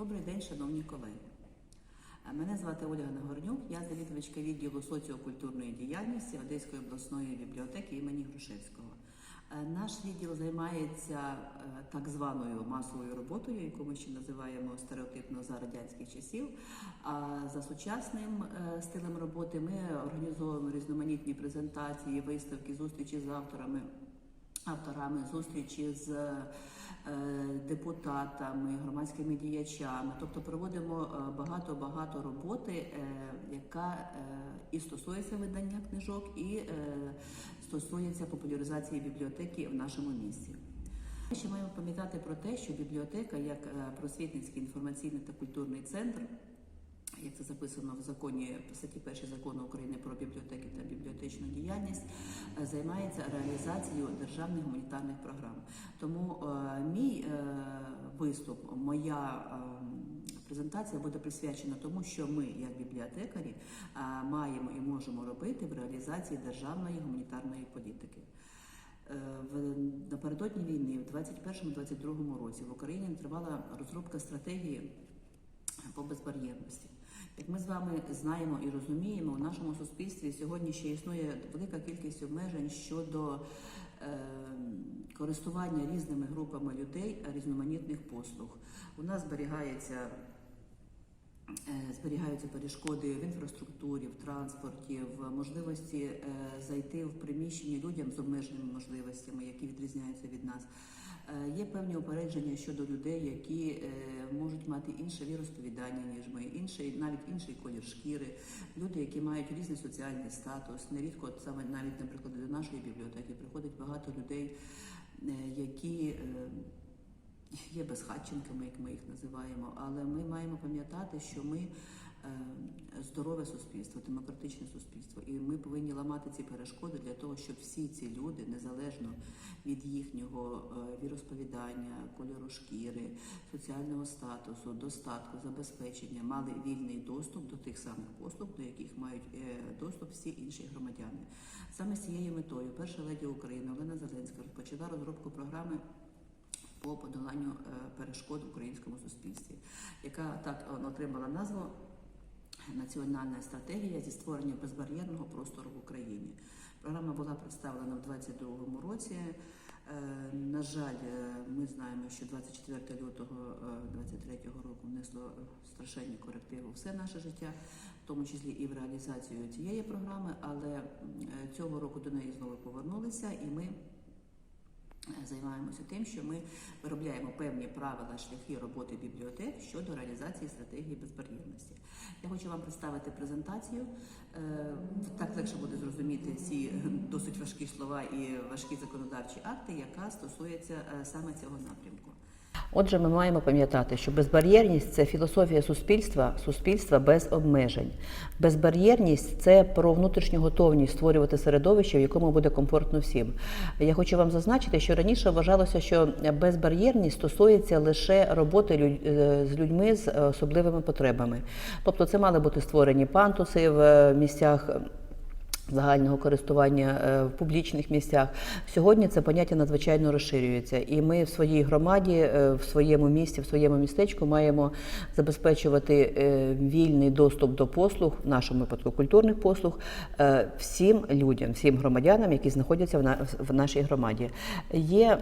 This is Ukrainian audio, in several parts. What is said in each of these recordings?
Добрий день, шановні колеги. Мене звати Ольга Нагорнюк, я завідувачка відділу соціокультурної діяльності Одеської обласної бібліотеки імені Грушевського. Е, Наш відділ займається е, так званою масовою роботою, яку ми ще називаємо стереотипно за радянських часів. А за сучасним е, стилем роботи ми організовуємо різноманітні презентації, виставки, зустрічі з авторами авторами зустрічі з депутатами, громадськими діячами. Тобто проводимо е, багато-багато роботи, е, яка е, і стосується видання книжок, і е, стосується популяризації бібліотеки в нашому місті. Ми ще маємо пам'ятати про те, що бібліотека як е, просвітницький інформаційний та культурний центр як це записано в законі в статті 1 закону України про бібліотеки та бібліотечну діяльність, е, займається реалізацією державних гуманітарних програм. Тому е, мій е, виступ, моя е, презентація буде присвячена тому, що ми, як бібліотекарі, е, маємо і можемо робити в реалізації державної гуманітарної політики. Е, В напередодні війни, в 21-22 році, в Україні тривала розробка стратегії по безбар'єрності. Як ми з вами знаємо і розуміємо, у нашому суспільстві сьогодні ще існує велика кількість обмежень щодо е, користування різними групами людей різноманітних послуг. У нас зберігається. е, Зберігаються перешкоди в інфраструктурі, в транспорті, в можливості е, зайти в приміщення людям з обмеженими можливостями, які відрізняються від нас. Е, Є певні упередження щодо людей, які е, можуть мати інше віросповідання, ніж ми, інший, навіть інший колір шкіри, люди, які мають різний соціальний статус. Нерідко, саме навіть, наприклад, до нашої бібліотеки приходить багато людей, е, які є безхатченками, як ми їх називаємо, але ми маємо пам'ятати, що ми здорове суспільство, демократичне суспільство, і ми повинні ламати ці перешкоди для того, щоб всі ці люди, незалежно від їхнього е, віросповідання, кольору шкіри, соціального статусу, достатку, забезпечення, мали вільний доступ до тих самих послуг, до яких мають е, доступ всі інші громадяни. Саме з цією метою перша леді України Олена Зеленська розпочала розробку програми по подоланню е, перешкод в українському суспільстві, яка так е, отримала назву Національна стратегія зі створення безбар'єрного простору в Україні. Програма була представлена в 2022 році. Е, На жаль, е, ми знаємо, що 24 лютого 2023 року внесло страшенні корективи у все наше життя, в тому числі і в реалізацію цієї програми. Але е, цього року до неї знову повернулися, і ми Е, займаємося тим, що ми виробляємо певні правила, шляхи роботи бібліотек щодо реалізації стратегії безбар'єрності. Я хочу вам представити презентацію. Е, Так легше буде зрозуміти ці досить важкі слова і важкі законодавчі акти, яка стосується е, саме цього напрямку. Отже, ми маємо пам'ятати, що безбар'єрність це філософія суспільства, суспільства без обмежень. Безбар'єрність це про внутрішню готовність створювати середовище, в якому буде комфортно всім. Я хочу вам зазначити, що раніше вважалося, що безбар'єрність стосується лише роботи е, з людьми з особливими потребами. Тобто, це мали бути створені пантуси в е, місцях загального користування е, в публічних місцях. Сьогодні це поняття надзвичайно розширюється, і ми в своїй громаді, е, в своєму місті, в своєму містечку маємо забезпечувати е, вільний доступ до послуг, в нашому випадку культурних послуг, всім людям, всім громадянам, які знаходяться в нашій громаді. Є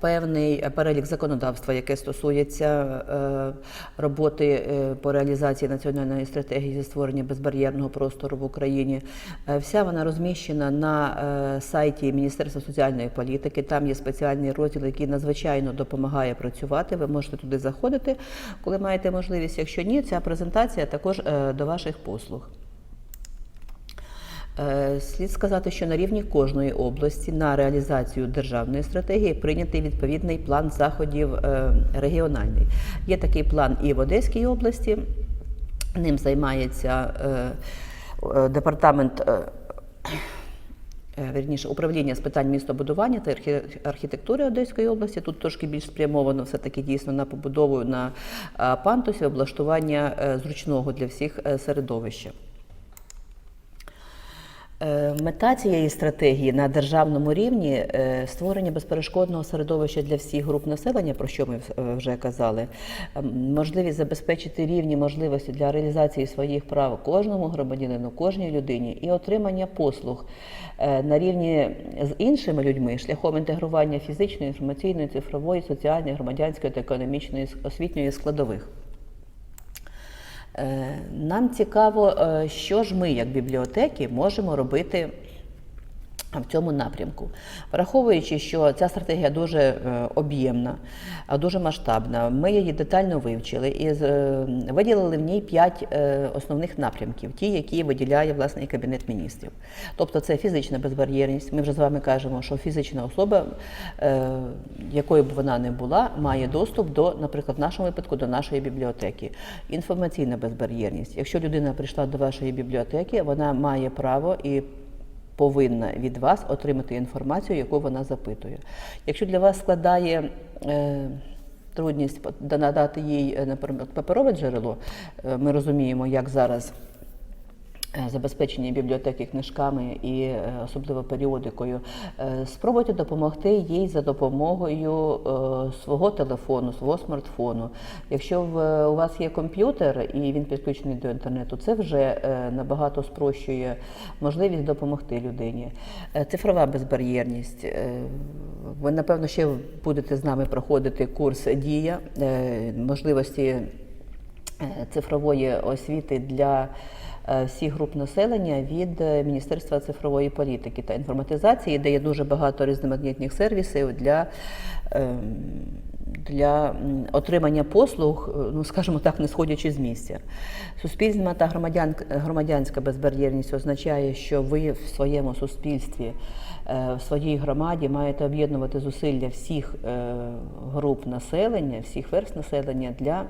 Певний перелік законодавства, яке стосується е, роботи е, по реалізації національної стратегії зі створення безбар'єрного простору в Україні. Е, Вся вона розміщена на е, сайті Міністерства соціальної політики. Там є спеціальний розділ, який надзвичайно допомагає працювати. Ви можете туди заходити, коли маєте можливість. Якщо ні, ця презентація також е, до ваших послуг. Е, Слід сказати, що на рівні кожної області на реалізацію державної стратегії прийнятий відповідний план заходів е, регіональний. Є такий план і в Одеській області. Ним займається е, департамент. е, е, управління з питань містобудування та архітектури Одеської області. Тут трошки більш спрямовано все-таки дійсно на побудову на пантусі, облаштування зручного для всіх середовища. Е, Мета цієї стратегії на державному рівні е, створення безперешкодного середовища для всіх груп населення, про що ми е, вже казали, Ем, можливість забезпечити рівні можливості для реалізації своїх прав кожному громадянину, кожній людині і отримання послуг на рівні з іншими людьми шляхом інтегрування фізичної, інформаційної, цифрової, соціальної, громадянської та економічної освітньої складових. Е, Нам цікаво, е, що ж ми, як бібліотеки, можемо робити в цьому напрямку. Враховуючи, що ця стратегія дуже е, об'ємна, дуже масштабна, ми її детально вивчили і е, виділили в ній п'ять е, основних напрямків, ті, які виділяє власне і Кабінет міністрів. Тобто це фізична безбар'єрність. Ми вже з вами кажемо, що фізична особа, якою б вона не була, має доступ до, наприклад, в нашому випадку до нашої бібліотеки. Інформаційна безбар'єрність. Якщо людина прийшла до вашої бібліотеки, вона має право і повинна від вас отримати інформацію, яку вона запитує. Якщо для вас складає е, трудність надати їй, наприклад, паперове джерело, е, ми розуміємо, як зараз. Е, Забезпечені бібліотеки книжками і е, особливо періодикою, Е, спробуйте допомогти їй за допомогою свого телефону, свого смартфону. Якщо у вас є комп'ютер і він підключений до інтернету, це вже набагато спрощує можливість допомогти людині. Цифрова безбар'єрність. Ви, напевно, ще будете з нами проходити курс Дія, можливості цифрової освіти для е, всіх груп населення від е, Міністерства цифрової політики та інформатизації, де є дуже багато різноманітних сервісів для. ем, Для отримання послуг, е, ну скажімо так, не сходячи з місця. Суспільна та громадян, громадянська безбар'єрність означає, що ви в своєму суспільстві, е, в своїй громаді маєте об'єднувати зусилля всіх е, груп населення, всіх верст населення для е,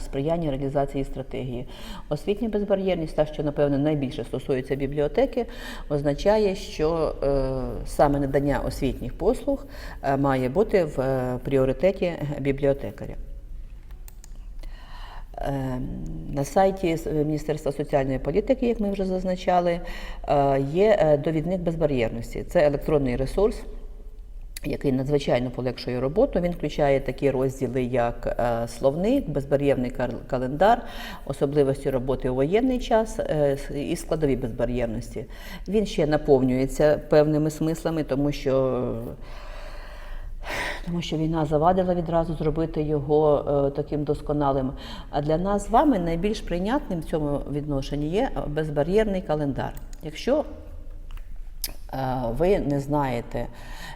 сприяння реалізації стратегії. Освітня безбар'єрність, та що напевне найбільше стосується бібліотеки, означає, що е, саме надання освітніх послуг е, має бути в е, пріоритеті бібліотекаря. Е, На сайті Міністерства соціальної політики, як ми вже зазначали, е, є е, довідник безбар'єрності. Це електронний ресурс, який надзвичайно полегшує роботу. Він включає такі розділи, як е, словник, безбар'єрний календар, особливості роботи у воєнний час е, і складові безбар'єрності. Він ще наповнюється певними смислами, тому що. Тому що війна завадила відразу зробити його е, таким досконалим. А для нас з вами найбільш прийнятним в цьому відношенні є безбар'єрний календар. Якщо ви не знаєте,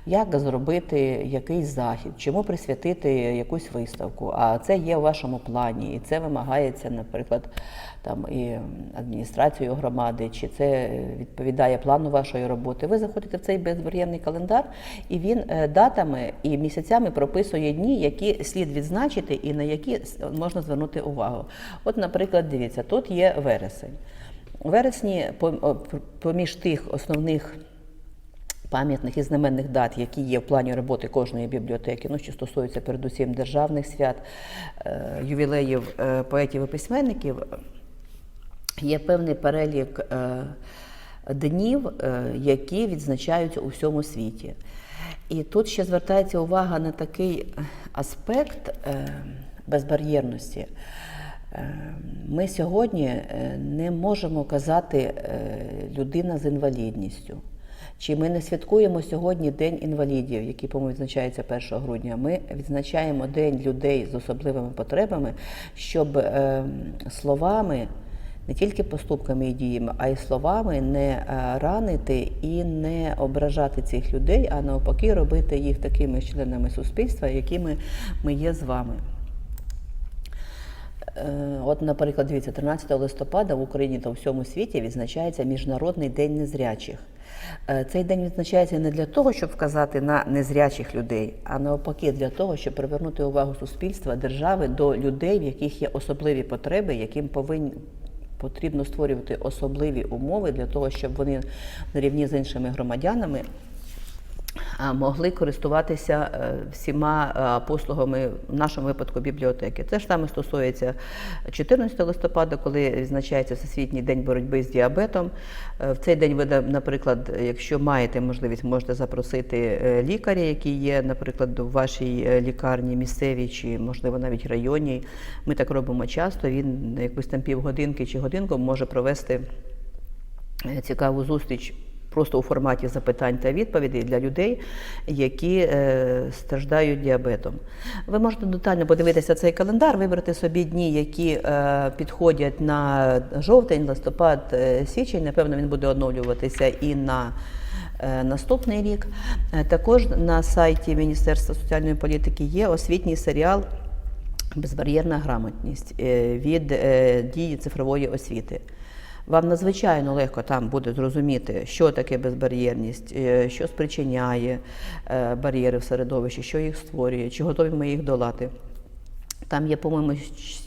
як зробити якийсь захід, чому присвятити якусь виставку, а це є у вашому плані, і це вимагається, наприклад, там і адміністрацією громади, чи це відповідає плану вашої роботи. Ви заходите в цей безбар'єрний календар, і він е, датами і місяцями прописує дні, які слід відзначити і на які можна звернути увагу. От, наприклад, дивіться, тут є вересень. У вересні поміж тих основних пам'ятних і знаменних дат, які є в плані роботи кожної бібліотеки, ну що стосується передусім державних свят, е, ювілеїв е, поетів і письменників, є певний перелік е, днів, які відзначаються у всьому світі. І тут ще звертається увага на такий аспект безбар'єрності. Ми сьогодні не можемо казати людина з інвалідністю. Чи ми не святкуємо сьогодні День інвалідів, який, по-моєму, відзначається 1 грудня. Ми відзначаємо День людей з особливими потребами, щоб е, словами, не тільки поступками і діями, а й словами не е, ранити і не ображати цих людей, а навпаки, робити їх такими членами суспільства, якими ми є з вами. Е, От, наприклад, дивіться, 13 листопада в Україні та у всьому світі відзначається Міжнародний день незрячих. Е, Цей день відзначається не для того, щоб вказати на незрячих людей, а навпаки, для того, щоб привернути увагу суспільства, держави до людей, в яких є особливі потреби, яким повинні. Потрібно створювати особливі умови для того, щоб вони на рівні з іншими громадянами могли користуватися е, всіма е, послугами в нашому випадку бібліотеки. Це ж саме стосується 14 листопада, коли відзначається Всесвітній день боротьби з діабетом. Е, В цей день ви, наприклад, якщо маєте можливість, можете запросити лікаря, який є, наприклад, у вашій лікарні місцевій чи, можливо, навіть районній. Ми так робимо часто. Він якусь там півгодинки чи годинку може провести цікаву зустріч просто у форматі запитань та відповідей для людей, які е, страждають діабетом. Ви можете детально подивитися цей календар, вибрати собі дні, які е, підходять на жовтень, листопад, е, січень. Напевно, він буде оновлюватися і на наступний рік. Також на сайті Міністерства соціальної політики є освітній серіал Безбар'єрна грамотність від дії цифрової освіти. Вам надзвичайно легко там буде зрозуміти, що таке безбар'єрність, е, що спричиняє е, бар'єри в середовищі, що їх створює, чи готові ми їх долати. Там є, по-моєму,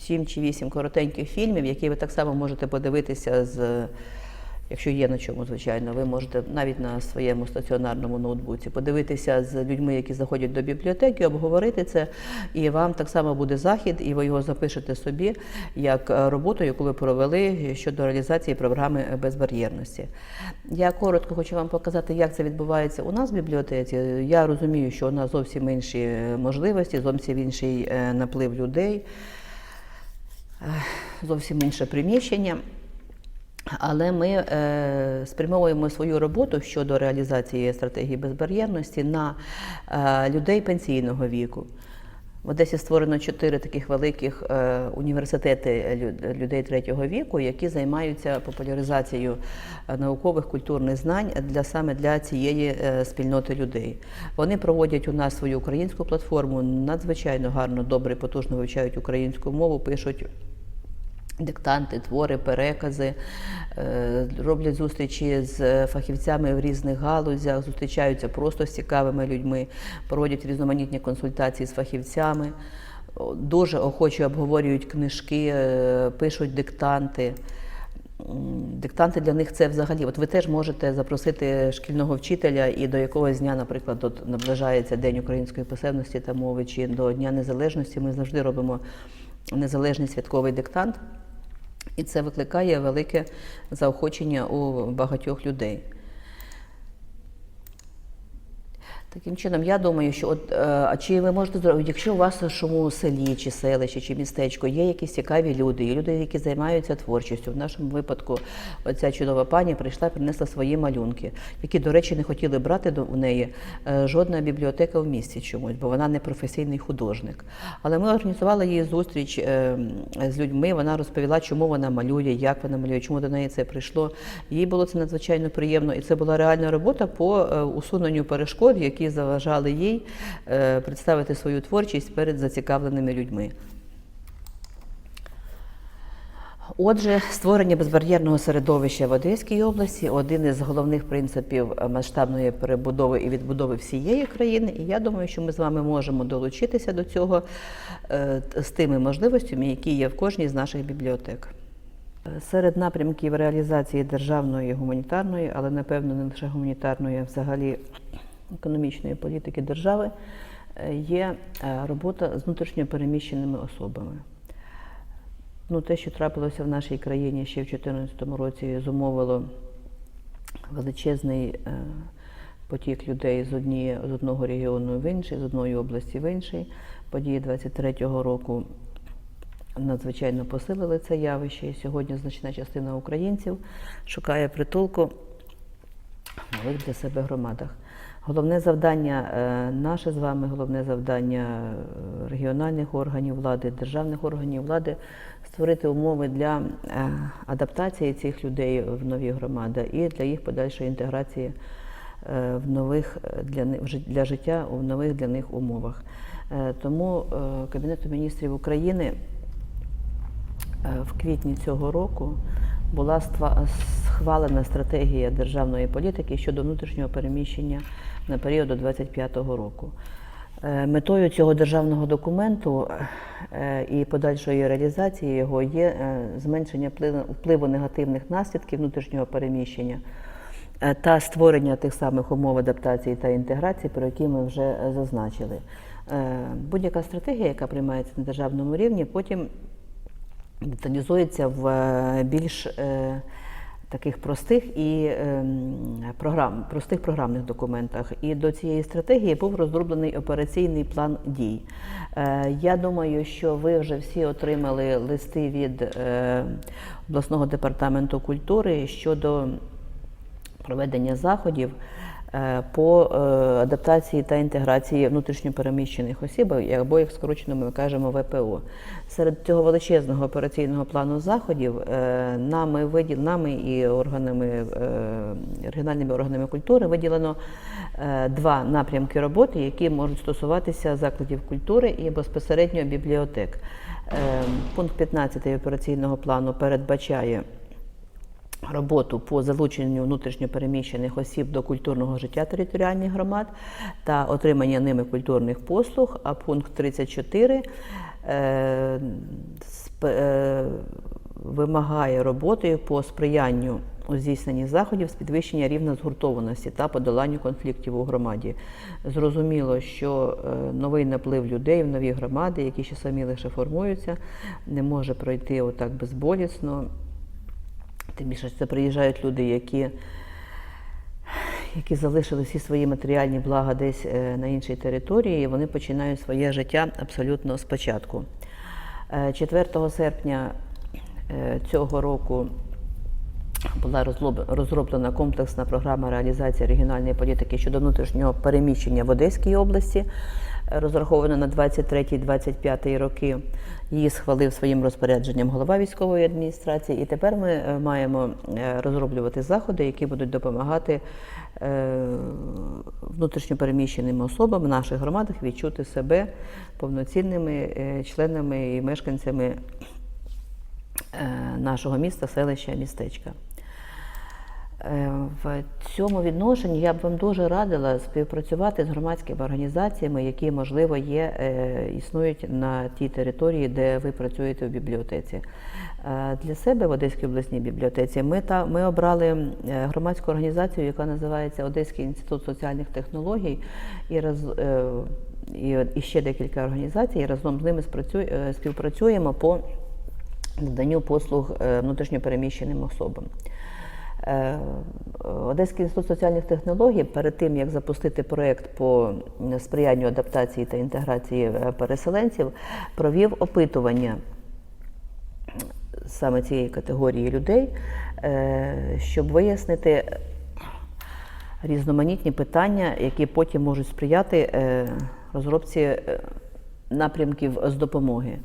7 чи 8 коротеньких фільмів, які ви так само можете подивитися з. Якщо є на чому, звичайно, ви можете навіть на своєму стаціонарному ноутбуці подивитися з людьми, які заходять до бібліотеки, обговорити це, і вам так само буде захід, і ви його запишете собі як е, роботу, яку ви провели щодо реалізації програми безбар'єрності. Я коротко хочу вам показати, як це відбувається у нас в бібліотеці. Я розумію, що у нас зовсім інші е, можливості, зовсім інший е, наплив людей, зовсім інше приміщення. Але ми е, спрямовуємо свою роботу щодо реалізації стратегії безбар'єрності на е, людей пенсійного віку. В Одесі створено чотири таких великих е, університети людей третього віку, які займаються популяризацією е, наукових культурних знань для саме для цієї е, спільноти людей. Вони проводять у нас свою українську платформу, надзвичайно гарно, добре, потужно вивчають українську мову, пишуть диктанти, твори, перекази, е, роблять зустрічі з фахівцями в різних галузях, зустрічаються просто з цікавими людьми, проводять різноманітні консультації з фахівцями, дуже охоче обговорюють книжки, е, пишуть диктанти. Диктанти для них це взагалі. От ви теж можете запросити шкільного вчителя і до якогось дня, наприклад, от наближається День української писемності та мови, чи до Дня Незалежності. Ми завжди робимо незалежний святковий диктант, і це викликає велике заохочення у багатьох людей. Таким чином, я думаю, що от е, а чи ви можете зробити, якщо у вас в шуму селі, чи селище, чи містечко є якісь цікаві люди, є люди, які займаються творчістю. В нашому випадку оця чудова пані прийшла і принесла свої малюнки, які, до речі, не хотіли брати до у неї е, жодна бібліотека в місті чомусь, бо вона не професійний художник. Але ми організували її зустріч е, з людьми. Вона розповіла, чому вона малює, як вона малює, чому до неї це прийшло. Їй було це надзвичайно приємно, і це була реальна робота по усуненню перешкод, які заважали їй е, представити свою творчість перед зацікавленими людьми. Отже, створення безбар'єрного середовища в Одеській області один із головних принципів масштабної перебудови і відбудови всієї країни. І я думаю, що ми з вами можемо долучитися до цього е, з тими можливостями, які є в кожній з наших бібліотек. Серед напрямків реалізації державної гуманітарної, але напевно не лише гуманітарної, а взагалі економічної політики держави е, є е, робота з внутрішньо переміщеними особами. Ну, те, що трапилося в нашій країні ще в 2014 році, зумовило величезний е, потік людей з, однієї, з одного регіону в інший, з одної області в інший. Події 23-го року надзвичайно посилили це явище, і сьогодні значна частина українців шукає притулку в нових для себе громадах. Головне завдання е, наше з вами, головне завдання е, регіональних органів влади, державних органів влади створити умови для е, адаптації цих людей в нові громади і для їх подальшої інтеграції в нових для для життя у нових для них умовах. Тому Кабінету міністрів України в квітні цього року була схвалена стратегія державної політики щодо внутрішнього переміщення на період до 2025 року. Е, Метою цього державного документу е, і подальшої реалізації його є е, зменшення впливу- негативних наслідків внутрішнього переміщення та створення тих самих умов адаптації та інтеграції, про які ми вже зазначили. Будь-яка стратегія, яка приймається на державному рівні, потім деталізується в більш таких простих і ем, програм, простих програмних документах. І до цієї стратегії був розроблений операційний план дій. Е, Я думаю, що ви вже всі отримали листи від е, обласного департаменту культури щодо проведення заходів по е, адаптації та інтеграції внутрішньопереміщених осіб, або як скорочено ми кажемо ВПО. Серед цього величезного операційного плану заходів е, нами виділ, нами і органами е, регіональними органами культури виділено е, два напрямки роботи, які можуть стосуватися закладів культури і безпосередньо бібліотек. Е, Пункт 15 операційного плану передбачає роботу по залученню внутрішньопереміщених осіб до культурного життя територіальних громад та отримання ними культурних послуг. А пункт 34 е, сп- е, вимагає роботи по сприянню у здійсненні заходів з підвищення рівня згуртованості та подоланню конфліктів у громаді. Зрозуміло, що е, новий наплив людей в нові громади, які ще самі лише формуються, не може пройти отак безболісно. Тим більше це приїжджають люди, які, які залишили всі свої матеріальні блага десь е, на іншій території, і вони починають своє життя абсолютно спочатку. Е, 4 серпня е, цього року була розроблена комплексна програма реалізації регіональної політики щодо внутрішнього переміщення в Одеській області, е, розрахована на 23-25 роки. Її схвалив своїм розпорядженням голова військової адміністрації. І тепер ми е, маємо е, розроблювати заходи, які будуть допомагати е, внутрішньопереміщеним особам в наших громадах відчути себе повноцінними членами і мешканцями нашого міста, селища, містечка. Е, В цьому відношенні я б вам дуже радила співпрацювати з громадськими організаціями, які, можливо, є, е, існують на тій території, де ви працюєте в бібліотеці. Е, Для себе в Одеській обласній бібліотеці ми, та, ми обрали громадську організацію, яка називається Одеський інститут соціальних технологій, і, роз, е, і, і ще декілька організацій. І разом з ними співпрацюємо по наданню послуг внутрішньопереміщеним особам. Е, Одеський інститут соціальних технологій перед тим, як запустити проєкт по сприянню адаптації та інтеграції е, переселенців, провів опитування саме цієї категорії людей, е, щоб вияснити різноманітні питання, які потім можуть сприяти розробці напрямків з допомоги.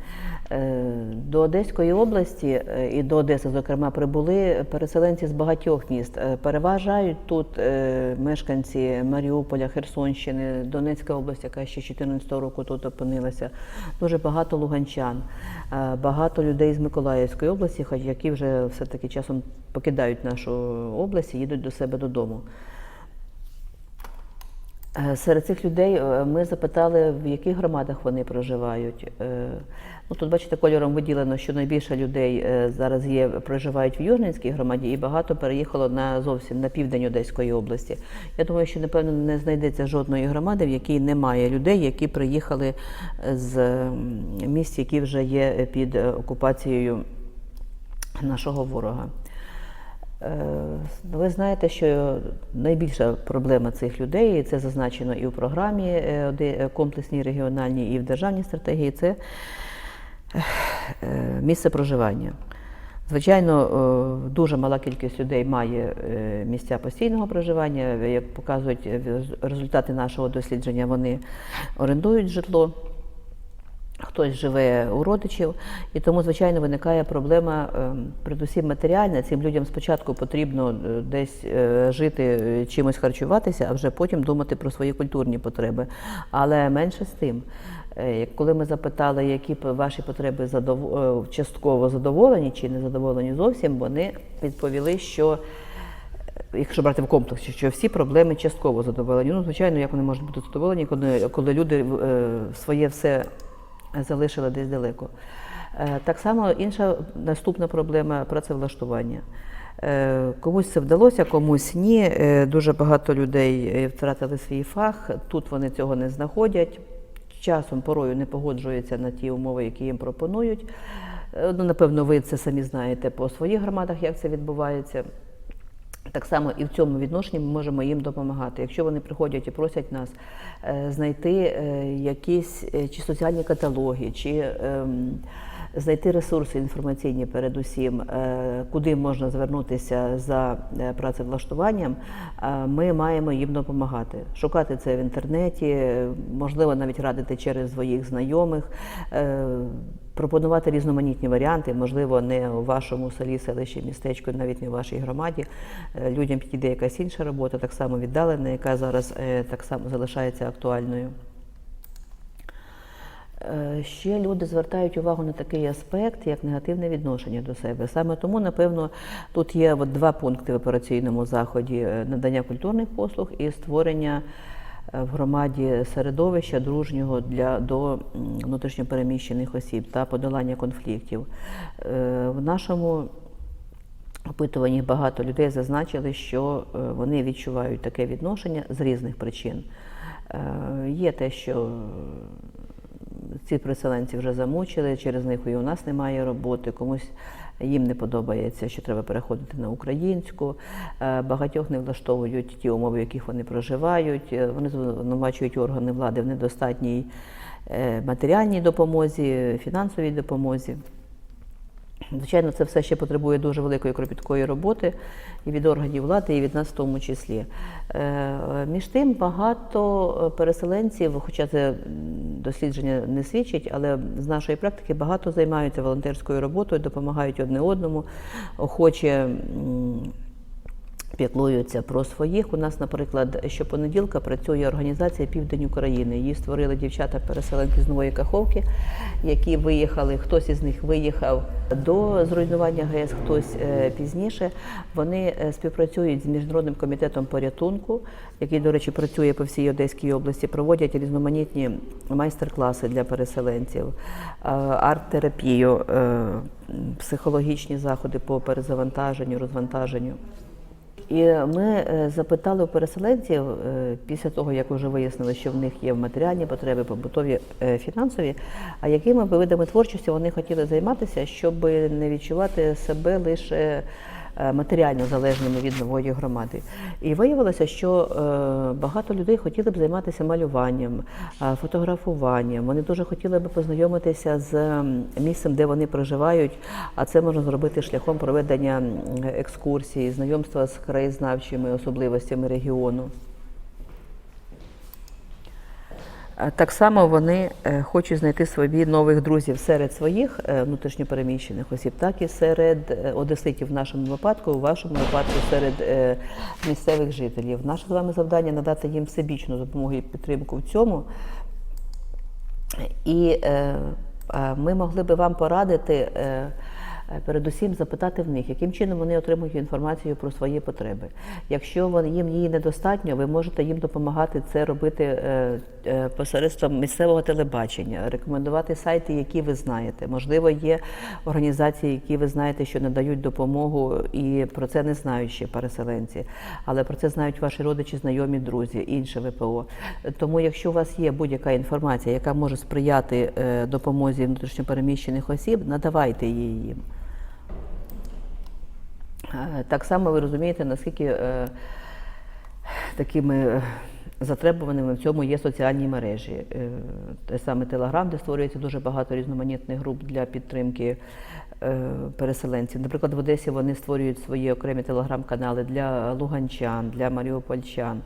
Е, До Одеської області е, і до Одеси, зокрема, прибули переселенці з багатьох міст. Е, Переважають тут мешканці Маріуполя, Херсонщини, Донецька область, яка ще з 2014 року тут опинилася. Дуже багато луганчан, багато людей з Миколаївської області, хоч які вже все-таки часом покидають нашу область і їдуть до себе додому. Е, Серед цих людей е, ми запитали, в яких громадах вони проживають. Е, Ну, тут, бачите, кольором виділено, що найбільше людей зараз є, проживають в Южненській громаді, і багато переїхало на зовсім на південь Одеської області. Я думаю, що напевно не знайдеться жодної громади, в якій немає людей, які приїхали з місць, які вже є під окупацією нашого ворога. Е, Ви знаєте, що найбільша проблема цих людей, і це зазначено і в програмі е, е, комплексній регіональній, і в державній стратегії, це місце проживання. Звичайно, дуже мала кількість людей має місця постійного проживання. Як показують результати нашого дослідження, вони орендують житло. Хтось живе у родичів, і тому, звичайно, виникає проблема, е, передусім матеріальна. Цим людям спочатку потрібно е, десь е, жити, е, чимось харчуватися, а вже потім думати про свої культурні потреби. Але менше з тим, коли ми запитали, які ваші потреби задов... частково задоволені чи не задоволені зовсім, вони відповіли, що якщо брати в комплексі, що всі проблеми частково задоволені. Ну, звичайно, як вони можуть бути задоволені, коли, коли люди е, своє все залишили десь далеко. Е, Так само інша наступна проблема працевлаштування. Е, Комусь це вдалося, комусь ні. Е, Дуже багато людей втратили свій фах. Тут вони цього не знаходять. Часом порою не погоджуються на ті умови, які їм пропонують. Ну, напевно, ви це самі знаєте по своїх громадах, як це відбувається. Так само і в цьому відношенні ми можемо їм допомагати. Якщо вони приходять і просять нас е, знайти е, якісь е, чи соціальні каталоги, чи ем, знайти ресурси інформаційні передусім, куди можна звернутися за працевлаштуванням, ми маємо їм допомагати. Шукати це в інтернеті, можливо, навіть радити через своїх знайомих. Пропонувати різноманітні варіанти, можливо, не у вашому селі, селищі, містечку, навіть не у вашій громаді. Е, Людям підійде якась інша робота, так само віддалена, яка зараз е, так само залишається актуальною. Е, Ще люди звертають увагу на такий аспект, як негативне відношення до себе. Саме тому, напевно, тут є от два пункти в операційному заході: надання культурних послуг і створення в громаді середовища дружнього для до внутрішньопереміщених осіб та подолання конфліктів. Е, В нашому опитуванні багато людей зазначили, що е, вони відчувають таке відношення з різних причин. Е, Є те, що ці переселенці вже замучили, через них і у нас немає роботи, комусь їм не подобається, що треба переходити на українську. Е, Багатьох не влаштовують ті умови, в яких вони проживають. Е, Вони звинувачують органи влади в недостатній е, матеріальній допомозі, фінансовій допомозі. Звичайно, це все ще потребує дуже великої кропіткої роботи і від органів влади, і від нас в тому числі. Е, Між тим, багато переселенців, хоча це дослідження не свідчить, але з нашої практики багато займаються волонтерською роботою, допомагають одне одному, охоче. Піклуються про своїх. У нас, наприклад, щопонеділка працює організація Південь України. Її створили дівчата-переселенки з Нової Каховки, які виїхали. Хтось із них виїхав до зруйнування ГЕС, хтось е, пізніше. Вони е, співпрацюють з міжнародним комітетом порятунку, який, до речі, працює по всій Одеській області. Проводять різноманітні майстер-класи для переселенців, е, арт-терапію, психологічні заходи по перезавантаженню, розвантаженню. І ми е, запитали у переселенців е, після того, як вже вияснили, що в них є матеріальні потреби, побутові е, фінансові, а якими видами творчості вони хотіли займатися, щоб не відчувати себе лише матеріально залежними від нової громади. І виявилося, що е, багато людей хотіли б займатися малюванням, е, фотографуванням. Вони дуже хотіли б познайомитися з місцем, де вони проживають, а це можна зробити шляхом проведення екскурсії, знайомства з краєзнавчими особливостями регіону. Е, Так само вони е, хочуть знайти собі нових друзів серед своїх е, внутрішньопереміщених осіб, так і серед е, одеситів в нашому випадку, у вашому випадку серед е, місцевих жителів. Наше з вами завдання надати їм всебічну допомогу і підтримку в цьому. І е, е, ми могли би вам порадити. Е, Передусім запитати в них, яким чином вони отримують інформацію про свої потреби. Якщо їм її недостатньо, ви можете їм допомагати це робити е, е, посередством місцевого телебачення, рекомендувати сайти, які ви знаєте. Можливо, є організації, які ви знаєте, що надають допомогу, і про це не знають ще переселенці, але про це знають ваші родичі, знайомі, друзі, інше ВПО. Тому, якщо у вас є будь-яка інформація, яка може сприяти допомозі внутрішньопереміщених осіб, надавайте її їм. Так само ви розумієте, наскільки е, такими е, затребуваними в цьому є соціальні мережі. Е, Те саме Телеграм, де створюється дуже багато різноманітних груп для підтримки переселенців. Наприклад, в Одесі вони створюють свої окремі телеграм-канали для луганчан, для маріупольчан.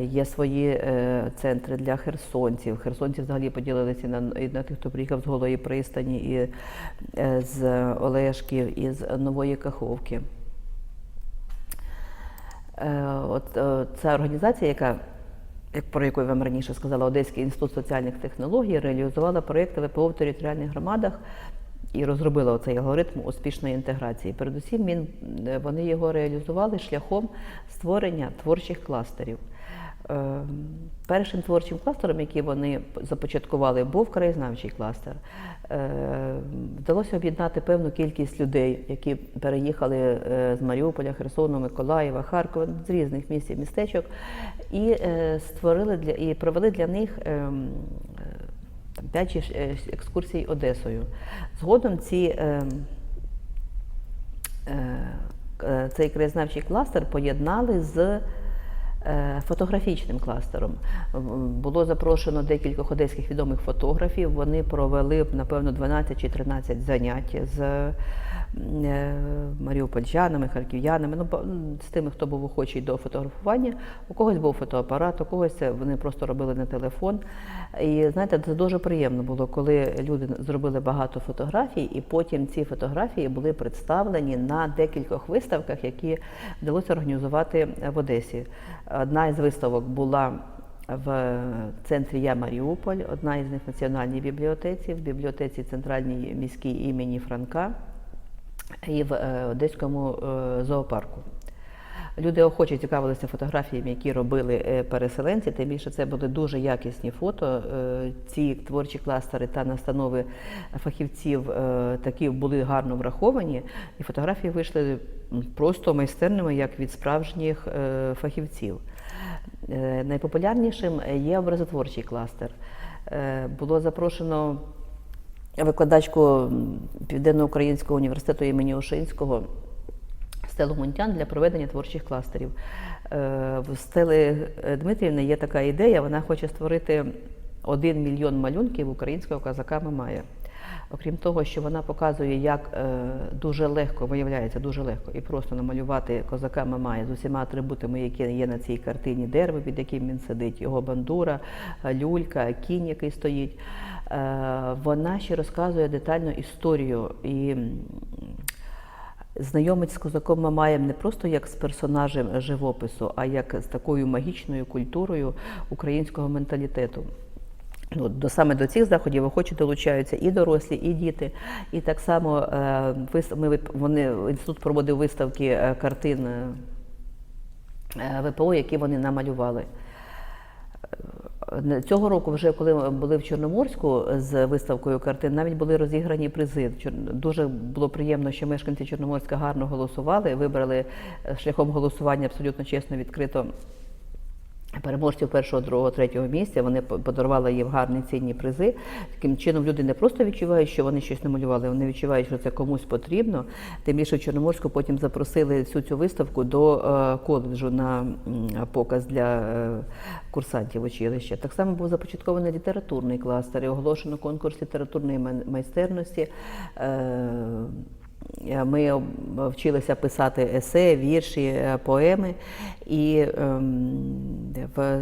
Є свої центри для херсонців. Херсонці взагалі поділилися на, і на тих, хто приїхав з Голої пристані, і з Олешків, і з Нової Каховки. От е, ця організація, яка як про яку я вам раніше сказала, Одеський інститут соціальних технологій реалізувала проєкти ВПО в територіальних громадах і розробила оцей алгоритм успішної інтеграції. Передусім, він, е, вони його реалізували шляхом створення творчих кластерів. Е, Першим творчим кластером, який вони започаткували, був краєзнавчий кластер. Е, Вдалося об'єднати певну кількість людей, які переїхали е, з Маріуполя, Херсону, Миколаєва, Харкова, з різних місць і містечок, і створили для і провели для них там 5 чи е, екскурсій Одесою. Згодом ці цей краєзнавчий кластер поєднали з фотографічним кластером. Було запрошено декількох одеських відомих фотографів. Вони провели напевно 12 чи 13 занять з е, маріупольчанами, харків'янами, ну, з тими, хто був охочий до фотографування. У когось був фотоапарат, у когось вони просто робили на телефон. І знаєте, це дуже приємно було, коли люди зробили багато фотографій, і потім ці фотографії були представлені на декількох виставках, які вдалося організувати в Одесі. Одна із виставок була в центрі Я Маріуполь, одна із них в Національній бібліотеці, в бібліотеці Центральній міській імені Франка і в е, Одеському е, зоопарку. Люди охоче цікавилися фотографіями, які робили е, переселенці. Тим більше це були дуже якісні фото. Ці творчі кластери та настанови фахівців такі були гарно враховані, і фотографії вийшли просто майстерними, як від справжніх фахівців. Найпопулярнішим є образотворчий кластер. Було запрошено викладачку Південно-Українського університету імені Ошинського Стелу Мунтян для проведення творчих кластерів. Е, В Стели Дмитрівни є така ідея, вона хоче створити один мільйон малюнків українського козака Мамая. Окрім того, що вона показує, як е, дуже легко, виявляється, дуже легко і просто намалювати козака Мамая з усіма атрибутами, які є на цій картині, дерево, під яким він сидить, його бандура, е, люлька, кінь, який стоїть. Е, Вона ще розказує детально історію і знайомить з козаком Мамаєм не просто як з персонажем живопису, а як з такою магічною культурою українського менталітету. Ну, до саме до цих заходів охочі долучаються і дорослі, і діти. І так само е, ми, вони, інститут проводив виставки е, картин ВПО, які вони намалювали. Е, Цього року, вже коли ми були в Чорноморську з виставкою картин, навіть були розіграні призи. Дуже було приємно, що мешканці Чорноморська гарно голосували, вибрали е, шляхом голосування абсолютно чесно, відкрито переможців першого, другого, третього місця. Вони подарували їм гарні цінні призи. Таким чином люди не просто відчувають, що вони щось намалювали, вони відчувають, що це комусь потрібно. Тим більше в Чорноморську потім запросили всю цю виставку до е, коледжу на показ для е, курсантів училища. Так само був започаткований літературний кластер і оголошено конкурс літературної май- майстерності. Е, ми вчилися писати есе, вірші, е, поеми. І ем, в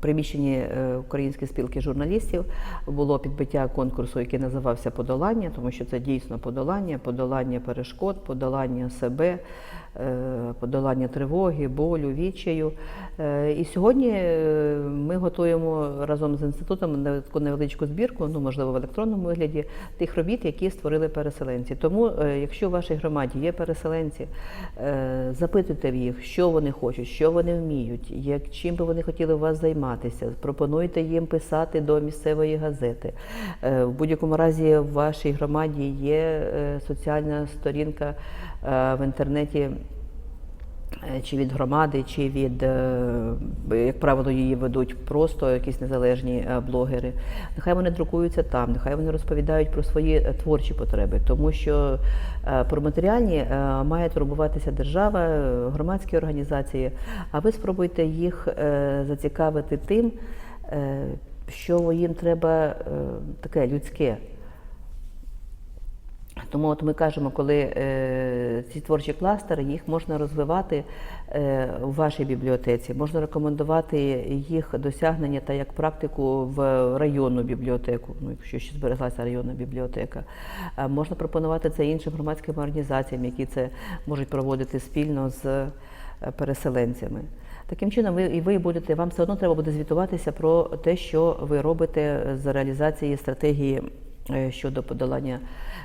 приміщенні е, Української спілки журналістів було підбиття конкурсу, який називався Подолання, тому що це дійсно подолання, подолання перешкод, подолання себе, подолання тривоги, болю, відчаю. І сьогодні ми готуємо разом з інститутом таку невеличку збірку, ну можливо в електронному вигляді, тих робіт, які створили переселенці. Тому, е, якщо в вашій громаді є переселенці, е, запитуйте в їх, що вони хочуть, що вони вміють, як чим би вони хотіли у вас займатися. Пропонуйте їм писати до місцевої газети. Е, В будь-якому разі в вашій громаді є е, соціальна сторінка в інтернеті. Е, Чи від громади, чи від, е, як правило, її ведуть просто якісь незалежні е, блогери. Нехай вони друкуються там, нехай вони розповідають про свої творчі потреби, тому що про матеріальні має турбуватися держава, громадські організації. А ви спробуйте їх зацікавити тим, що їм треба таке людське. Тому от ми кажемо, коли е, ці творчі кластери, їх можна розвивати е, у вашій бібліотеці, можна рекомендувати їх досягнення та як практику в районну бібліотеку, ну якщо ще збереглася районна бібліотека. Е, можна пропонувати це іншим громадським організаціям, які це можуть проводити спільно з е, переселенцями. Таким чином, ви і ви будете, вам все одно треба буде звітуватися про те, що ви робите з реалізації стратегії щодо подолання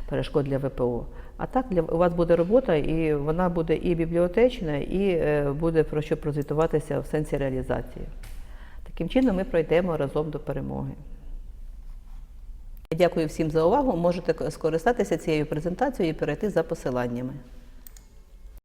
перешкод для ВПО. А так для у вас буде робота, і вона буде і бібліотечна, і е, буде про що прозвітуватися в сенсі реалізації. Таким чином ми пройдемо разом до перемоги. Дякую всім за увагу. Можете скористатися цією презентацією і перейти за посиланнями.